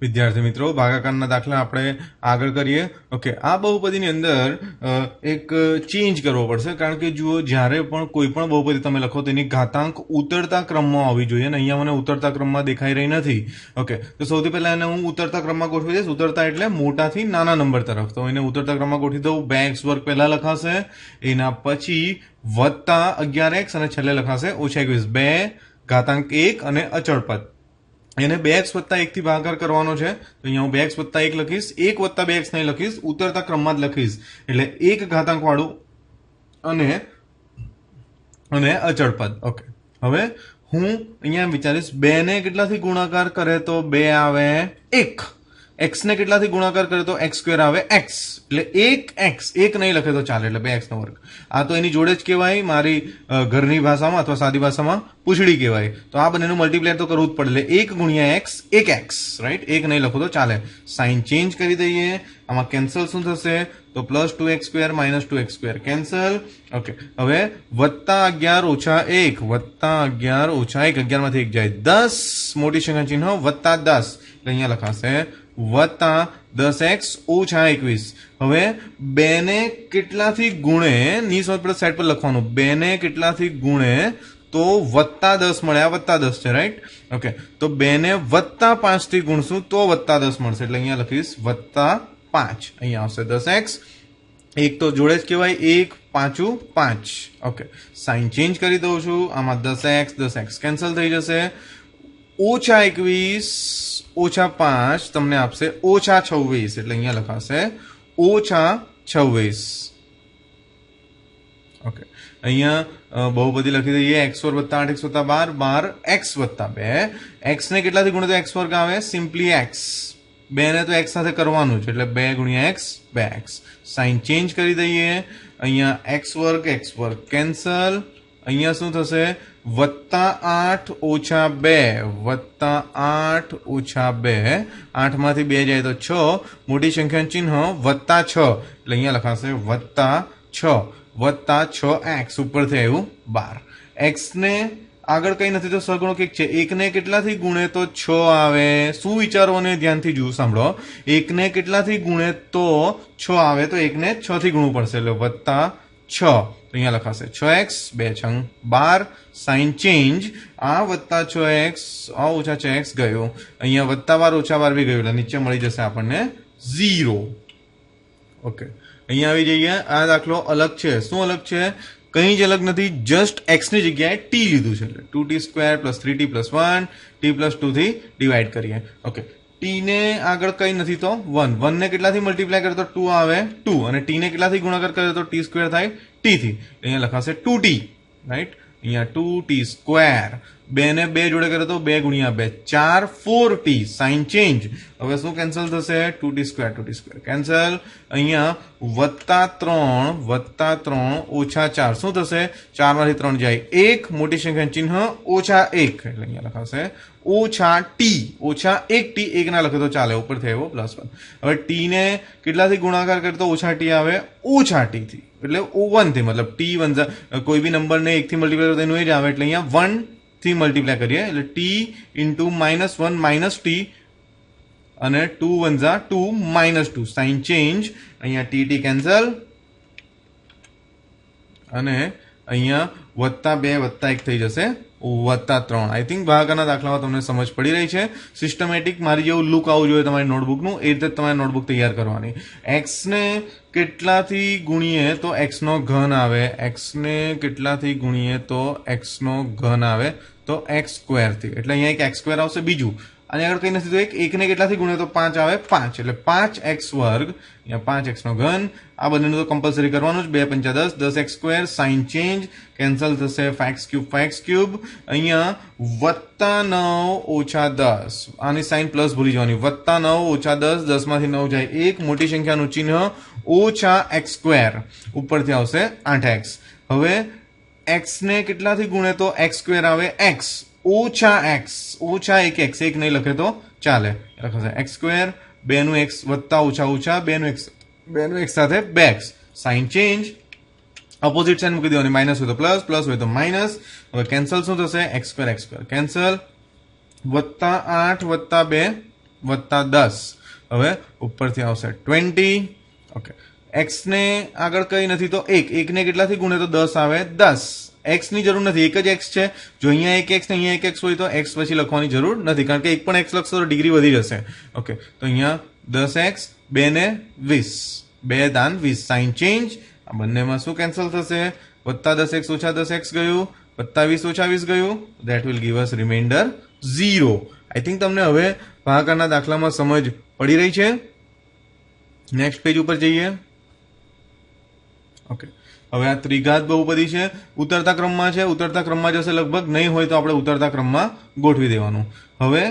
વિદ્યાર્થી મિત્રો, ભાગાકારના દાખલા આપણે આગળ કરીએ. ઓકે આ બહુપદીની અંદર એક ચેન્જ કરવો પડશે. કારણ કે જુઓ, જ્યારે પણ કોઈ પણ બહુપદી તમે લખો, તેની ઘાતાંક ઉતરતા ક્રમમાં હોવી જોઈએ અને અહીંયા મને ઉતરતા ક્રમમાં દેખાઈ રહી નથી. ઓકે તો સૌથી પહેલા એને હું ઉતરતા ક્રમમાં ગોઠવી દઈશ. ઉતરતા એટલે મોટાથી નાના નંબર તરફ. તો એને ઉતરતા ક્રમમાં ગોઠવી દઉં. બે એક્સ વર્ગ પહેલા લખાશે. એના પછી વત્તા અગિયાર એક્સ અને છેલ્લે લખાશે. ઓછા એકવીસ. બે, ઘાતાંક એક અને અચળ પદ. એને બે એક્સ વત્તા એકથી ભાગાકાર કરવાનો છે. તો અહીંયા હું બે એક્સ વત્તા એક લખીશ. એક વત્તા બે એક્સ નહીં લખીશ. ઉતરતા ક્રમમાં જ લખીશ. એટલે એક ઘાતાંકવાળું અને અને અચળ પદ. ઓકે હવે હું અહીંયા વિચારીશ બે ને કેટલાથી ગુણાકાર કરે તો બે આવે એક. એક્સ ને કેટલાથી ગુણાકાર કરે તો એક્સ સ્ક્વેર આવે એક્સ એટલે એક એક્સ એક નહીં લખે તો ચાલે, એટલે બે એક્સ નો વર્ગ. આ તો એની જોડે જ કહેવાય, મારી ઘરની ભાષામાં અથવા સાદી ભાષામાં પૂછડી કહેવાય. તો આ બંનેનું મલ્ટીપ્લાય તો કરવું જ પડે. એટલે એક ગુણ્યા એક્સ એક એક્સ રાઈટ એક નહીં લખો તો ચાલે. સાઇન ચેન્જ કરી દઈએ. આમાં કેન્સલ શું થશે? તો plus two x square minus two x square cancel okay હવે વત્તા અગિયાર ઓછા એક. વત્તા અગિયાર ઓછા એક. અગિયારમાંથી એક જાય દસ. મોટી સંખ્યા ચિહ્ન વત્તા દસ. એટલે અહીંયા લખાશે વત્તા દસ એક્સ ઓછા એકવીસ. હવે બેને કેટલાથી ગુણે, ની પડે સાઈડ પર લખવાનું. બેને કેટલાથી ગુણે તો વત્તા દસ મળે. આ વત્તા દસ છે રાઈટ ઓકે તો બેને વત્તા પાંચથી ગુણશું તો વત્તા દસ મળશે. એટલે અહીંયા લખીશ વત્તા પાંચ. અહીંયા આવશે દસ એક્સ. એક તો જોડે જ કહેવાય. એક, પાંચું, પાંચ. ઓકે સાઇન ચેન્જ કરી દઉં છું. આમાં દસ એક્સ દસ એક્સ કેન્સલ થઈ જશે. ઓછા એકવીસ, ઓછા પાંચ, તમને આપશે ઓછા છવ્વીસ, એટલે અહીંયા લખાશે ઓછા છવ્વીસ. ઓકે અહીંયા બહુ બધી લખી દઈએ. એક્સ વર્ગ વત્તા આઠ, એક્સ વત્તા બાર બાર, એક્સ વત્તા બે. એક્સને કેટલાથી ગુણે એક્સ વર્ગ આવે? Simply x. બે ને તો એક્સ સાથે કરવાનું છે, એટલે બે ગુણ્યા એક્સ, બે એક્સ. સાઇન ચેન્જ કરી દઈએ. અહીંયા એક્સ વર્ગ એક્સ વર્ગ કેન્સલ અહીંયા શું થશે? વત્તા આઠ ઓછા બે, વત્તા આઠ ઓછા બે. આઠમાંથી બે જાય તો છ. મોટી સંખ્યાનું ચિહ્ન વત્તા છ. એટલે અહીંયા લખાશે વત્તા છ. વત્તા છ એક્સ ઉપરથી આવ્યું બાર. એક્સને આગળ કંઈ નથી તો સગણો કંઈક છે. એકને કેટલાથી ગુણે તો છ આવે? શું વિચારો અને ધ્યાનથી જુઓ, સાંભળો. એકને કેટલાથી ગુણે તો છ આવે? તો એકને છથી ગુણવું પડશે. એટલે વત્તા છ તો અહીંયા લખાશે. છ એક્સ, બે છંગ, બાર સાઇન ચેન્જ. આ વત્તા છ એક્સ, આ ઓછા છ એક્સ ગયો. અહીંયા વત્તા બાર, ઓછા બાર બી ગયું, એટલે નીચે મળી જશે આપણને ઝીરો. ઓકે. અહીંયા આવી જઈએ. આ દાખલો અલગ છે. શું અલગ છે? કંઈ જ અલગ નથી જસ્ટ એક્સની જગ્યાએ ટી લીધું છે. એટલે two T square plus three T plus one T plus two થી ડિવાઈડ કરીએ. ઓકે. ટી ને આગળ કઈ નથી તો વન વન ને કેટલાથી મલ્ટીપ્લાય કરે તો ટુ આવે ટુ અને ટી ને કેટલાથી ગુણાકાર કરે તો ટી સ્ક્વેર થાય ટી થી. અહીંયા લખાશે ટુ ટી રાઈટ અહીંયા ટુ ટી સ્ક્વેર બે ને બે જોડે કરે તો બે ગુણ્યા બે. ચાર ફોર ટી સાઇન ચેન્જ હવે શું કેન્સલ થશે? Two t square two t square cancel અહીંયા વત્તા ત્રણ વત્તા ત્રણ, ઓછા ચાર. શું થશે? ચારમાંથી ત્રણ જાય એક. મોટી સંખ્યા ચિહ્ન ઓછા એક. એટલે અહીંયા લખાશે ઓછા ટી ઓછા એક ટી એક ના લખે તો ચાલે. ઉપર આવ્યો પ્લસ વન હવે ટીને કેટલાથી ગુણાકાર કરે તો ઓછા ટી આવે? ઓછા ટીથી એટલે ઓ વનથી મતલબ ટી વન કોઈ બી નંબરને એકથી મલ્ટીપ્લાય કરો તો એનું એ જ આવે. એટલે અહીંયા વન થી મલ્ટીપ્લાય કરીએ, એટલે t into minus one minus t અને two one Jha two minus two sign change અહીંયા ટી ટી કેન્સલ અને અહીંયા વત્તા બે, વત્તા એક થઈ જશે. વત્તા ત્રણ. આઈ થિંક ભાગાકારના દાખલામાં તમને સમજ પડી રહી છે. સિસ્ટમેટિક મારી જેવું લુક આવવું જોઈએ તમારી નોટબુકનું એ રીતે તમારે નોટબુક તૈયાર કરવાની. એક્સને કેટલાથી ગુણીએ તો એક્સનો ઘન આવે. એક્સને કેટલાથી ગુણીએ તો એક્સનો ઘન આવે. તો એક્સ સ્ક્વેરથી એટલે અહીંયા એક એક્સ સ્ક્વેર આવશે બીજું. અને આગળ કંઈ નથી તો એક એકને કેટલાથી ગુણ્યો તો પાંચ આવે પાંચ. એટલે પાંચ એક્સ વર્ગ, અહીંયા પાંચ એક્સનો ઘન, આ બંનેનું તો કમ્પલસરી કરવાનું જ. બે પંચા દસ દસ x square, sign change, cancel થશે ફાઇક્સ ક્યુબ ફાઇક્સ ક્યુબ. અહીંયા વત્તા નવ ઓછા દસ. આની સાઇન પ્લસ ભૂલી જવાની. વત્તા નવ ઓછા દસ, દસમાંથી નવ જાય એક. મોટી સંખ્યાનું ચિહ્ન ઓછા એક્સ સ્ક્વેર. ઉપરથી આવશે આઠ એક્સ. હવે એક્સને કેટલાથી ગુણે તો એક્સ સ્ક્વેર આવે એક્સ. ઓછા એક્સ ઓછા એક એક્સ એક નહીં લખે તો ચાલે લખાશે એક્સ સ્ક્વેર બે નું એક્સ વત્તા ઓછા ઓછા બે નું એક્સ બે નું એક્સ સાથે બે x sign change opposite sign મૂકી દેવાની માઇનસ હોય તો પ્લસ પ્લસ હોય તો માઇનસ હવે કેન્સલ શું થશે x square x square cancel વત્તા આઠ વત્તા બે વત્તા દસ હવે ઉપરથી આવશે ટ્વેન્ટી ઓકે એક્સ ને આગળ કઈ નથી તો એક એકને કેટલાથી ગુણે તો દસ આવે દસ એક્સની જરૂર નથી, એક જ એક્સ છે. જો અહીંયા એક એક્સ ને અહીંયા એક એક્સ હોય તો એક્સ પછી લખવાની જરૂર નથી, કારણ કે એક પણ એક્સ લખશો તો ડિગ્રી વધી જશે. ઓકે તો અહીંયા દસ એક્સ બે ને વીસ. બે દાન વીસ. સાઇન ચેન્જ આ બંનેમાં શું કેન્સલ થશે? વત્તા દસ એક્સ ઓછા દસ એક્સ ગયું. વત્તા વીસ ઓછા વીસ ગયું. That will give us remainder zero I think તમને હવે ભાગાકારના દાખલામાં સમજ પડી રહી છે. નેક્સ્ટ પેજ ઉપર જઈએ. ઓકે હવે આ ત્રિઘાત બહુપદી છે, ઉતરતા ક્રમમાં છે, ઉતરતા ક્રમમાં જશે લગભગ, નહીં હોય તો આપણે ઉતરતા ક્રમમાં ગોઠવી દેવાનું. હવે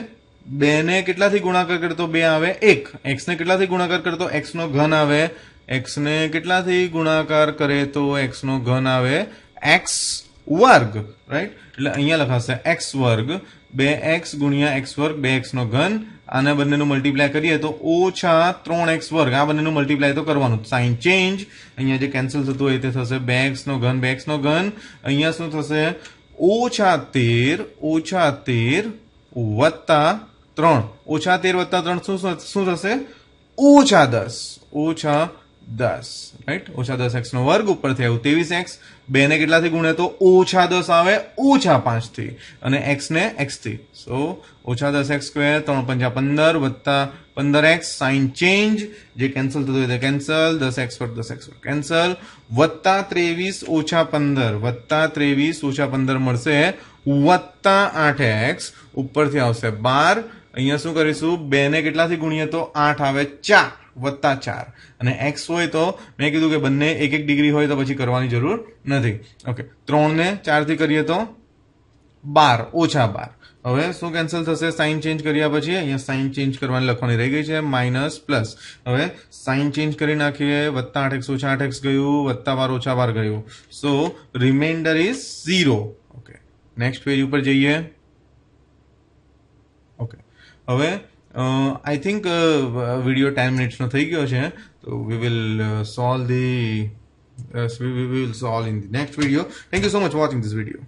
બેને કેટલાથી ગુણાકાર કરતો બે આવે? એક. એક્સને કેટલાથી ગુણાકાર કરતો? એક્સનો ઘન આવે. એક્સને કેટલાથી ગુણાકાર કરે તો એક્સનો ઘન આવે? એક્સ વર્ગ રાઈટ એટલે અહીંયા લખાશે એક્સ વર્ગ, બે એક્સ ગુણ્યા એક્સ વર્ગ, બે એક્સનો ઘન આને બંનેનું મલ્ટીપ્લાય કરીએ તો ઓછા ત્રણ એક્સ વર્ગ. આ બંનેનું મલ્ટીપ્લાય તો કરવાનું સાઇન ચેન્જ અહીંયા જે કેન્સલ થતું હોય તે થશે બે એક્સનો ઘન બે એક્સનો ઘન. અહીંયા શું થશે? ઓછા તેર ઓછા તેર, વત્તા ત્રણ. ઓછા તેર વત્તા ત્રણ શું શું થશે? ઓછા દસ. ઓછા દસ રાઈટ ઓછા દસ એક્સ નો વર્ગ ઉપરથી આવ્યું ત્રેવીસ એક્સ, બે ને કેટલાથી ગુણે તો ઓછા દસ આવે ઓછા પાંચથી, અને એક્સ ને એક્સથી. સો ઓછા દસ એક્સ સ્ક્વેર, ત્રણ પંચા પંદર, વત્તા પંદર એક્સ સાઇન ચેન્જ, જે કેન્સલ થતું હોય તે કેન્સલ, દસ એક્સ પર દસ એક્સ પર કેન્સલ, વત્તા ત્રેવીસ ઓછા પંદર, વત્તા ત્રેવીસ ઓછા પંદર મળશે વત્તા આઠ એક્સ, ઉપરથી આવશે બાર. અહીંયા શું કરીશું? બે ને કેટલાથી ગુણીએ તો આઠ આવે ચાર. વત્તા ચાર. અને એક્સ હોય તો મેં કીધું કે બંને એક એક ડિગ્રી હોય તો પછી કરવાની જરૂર નથી. ઓકે ત્રણને ચારથી કરીએ તો બાર, ઓછા બાર. હવે શું કેન્સલ થશે? સાઇન ચેન્જ કર્યા પછી અહીંયા સાઇન ચેન્જ કરવાની લખવાની રહી ગઈ છે માઇનસ પ્લસ હવે સાઇન ચેન્જ કરી નાખીએ, વત્તા આઠ એક્સ ઓછા આઠ એક્સ ગયું, વત્તા બાર, ઓછા બાર ગયું. So remainder is zero okay next page ઉપર જઈએ. ઓકે હવે આઈ થિંક વીડિયો ટેન મિનિટ્સનો થઈ ગયો છે તો we will solve the we will solve in the next video thank you so much watching this video